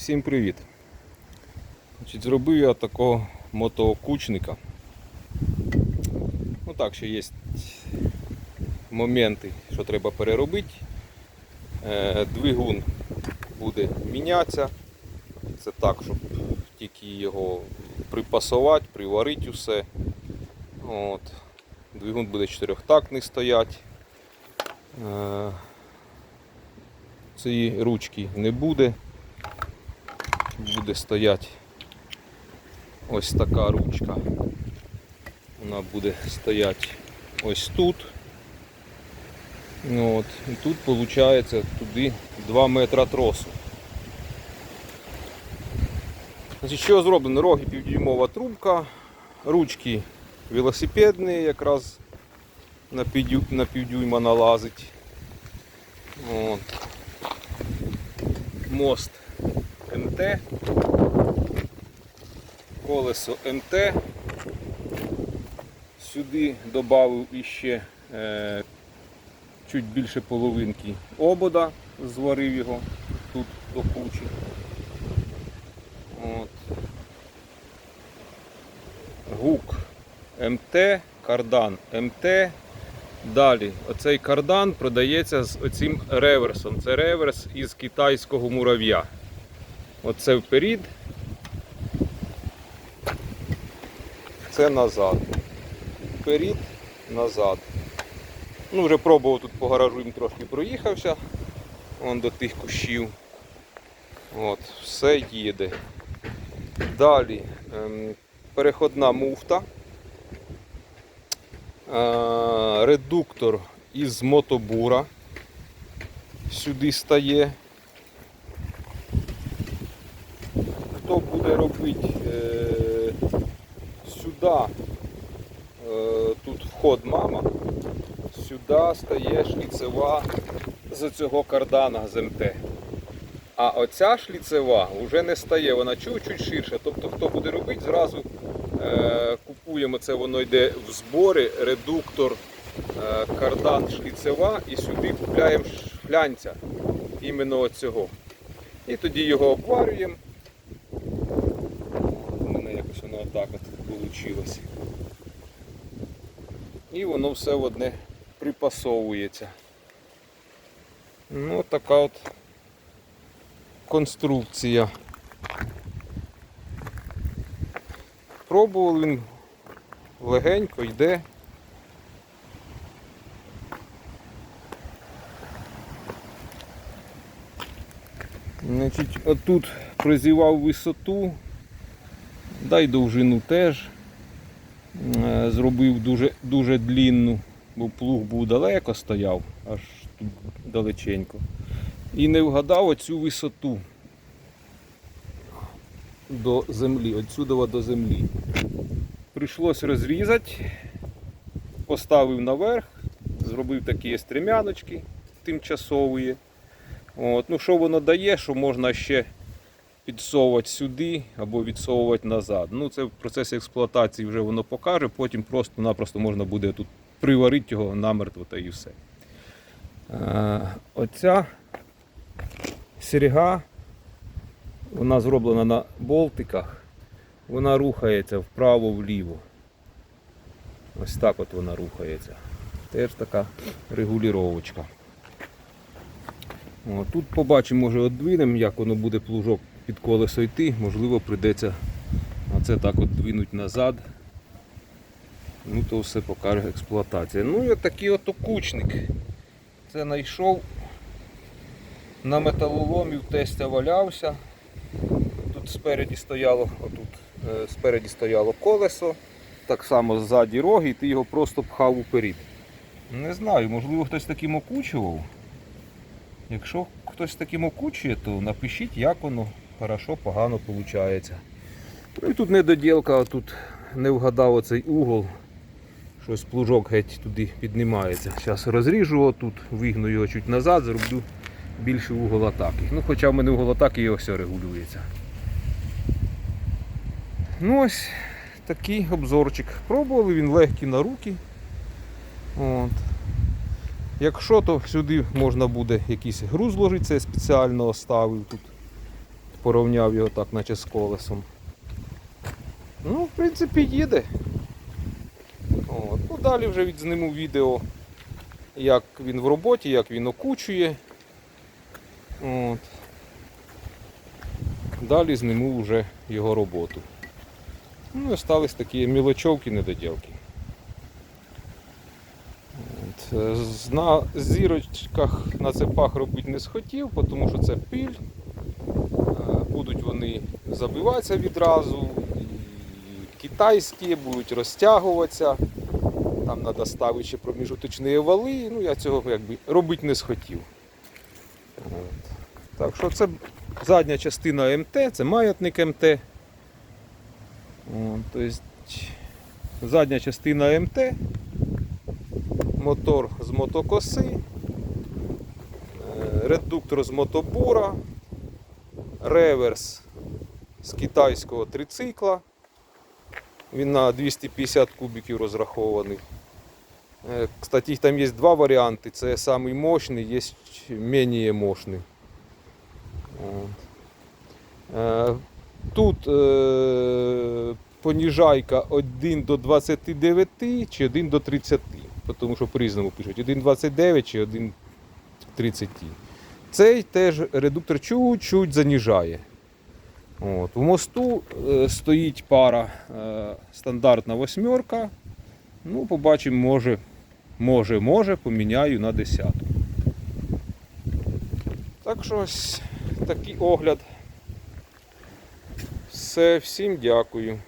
Всім привіт! Значить, зробив я такого мотоокучника. Ну так, ще є моменти, що треба переробити. Е, Двигун буде мінятися. Це так, щоб тільки його припасувати, приварити усе. От. Двигун буде чотирьохтактний стоять. Е, Цієї ручки не буде. Буде стояти ось така ручка. Вона буде стояти ось тут. Ну, От. І тут виходить туди 2 метра тросу. Значить, що зроблено? Роги півдюймова трубка, ручки велосипедні, якраз на півдю- на півдюйма налазить. От. Мост МТ, колесо МТ. Сюди додав іще е, чуть більше половинки обода, зварив його тут до кучі. От. Гук МТ, кардан МТ. Далі, оцей кардан продається з оцим реверсом. Це реверс із китайського мурав'я. Оце вперед. Це назад. Вперед, назад. Ну, вже пробував тут по гаражу, він трошки проїхався. Вон до тих кущів. От, все їде. Далі ем, переходна муфта. Е, редуктор із мотобура сюди стає. Хто буде робити е, сюди, е, тут вход мама, сюди стає шліцева з цього кардана з МТ. А оця шліцева вже не стає, вона чуть-чуть ширша. Тобто хто буде робити, зразу е, купуємо це, воно йде в збори, редуктор, е, кардан шліцева і сюди купляємо шклянця іменно оцього. І тоді його обварюємо. У мене якось воно отак от. І воно все в одне припасовується. Ну, така от конструкція. Пробував він легенько йде. Значить, отут прозівав висоту, дай довжину теж. Е, Зробив дуже, дуже длінну, бо плуг був далеко стояв, аж тут далеченько. І не вгадав оцю висоту до землі, отсюди до землі. Прийшлось розрізати, поставив наверх, зробив такі стрімяночки тимчасові. От. Ну, що воно дає, що можна ще підсовувати сюди або відсовувати назад. Ну, це в процесі експлуатації вже воно покаже, потім просто-напросто можна буде тут приварити його намертво та і все. Е, оця серега, вона зроблена на болтиках, вона рухається вправо-вліво. Ось так от вона рухається. Теж така регулювачка. О, тут побачимо, може одвинемо, як воно буде плужок під колесо йти, можливо прийдеться оце так от двинуть назад. Ну то все покаже експлуатація. Ну і отакий от окучник. Це знайшов на металоломі в тестя валявся. Тут спереді стояло, отут, е, спереді стояло колесо, так само ззаді роги, і ти його просто пхав уперед. Не знаю, можливо хтось таким окучував. Якщо хтось таким окучує, то напишіть, як воно хорошо, погано виходить. Ну і тут недоділка, а тут не вгадав оцей угол. Щось плужок геть туди піднімається. Зараз розріжу отут, вигну його чуть назад, зроблю більший угол атаки. Ну, хоча в мене угол атаки його все регулюється. Ну ось такий обзорчик. Пробували, він легкий на руки. От. Якщо, то сюди можна буде якийсь груз зложити, це я спеціально оставив тут порівняв його так, наче з колесом. Ну, в принципі, їде. От. Ну, далі вже відзніму відео, як він в роботі, як він окучує. От. Далі зніму вже його роботу. Ну, і остались такі мілочовки, недоділки. На зірочках на цепах робити не схотів, тому що це пиль. Будуть вони забиватися відразу. Китайські будуть розтягуватися. Там треба ставити ще проміжуточні вали. Ну, я цього якби робити не схотів. От. Так що це задня частина МТ, це маятник МТ. Тобто задня частина МТ, мотор з мотокоси, е, редуктор з мотобура, реверс з китайського трицикла. Він на 250 кубиків розрахований. Е, Кстати, там є два варіанти. Це самий мощний, є менее мощний. Е, Тут е, поніжайка 1 до 29 чи 1 до 30, тому що по-різному пишуть 1,29 чи 1,30. Цей теж редуктор чуть-чуть заніжає. От. В мосту е, стоїть пара е, стандартна восьмерка. Ну, побачимо, може, може, може, поміняю на десятку. Так що ось такий огляд. Все, всім дякую.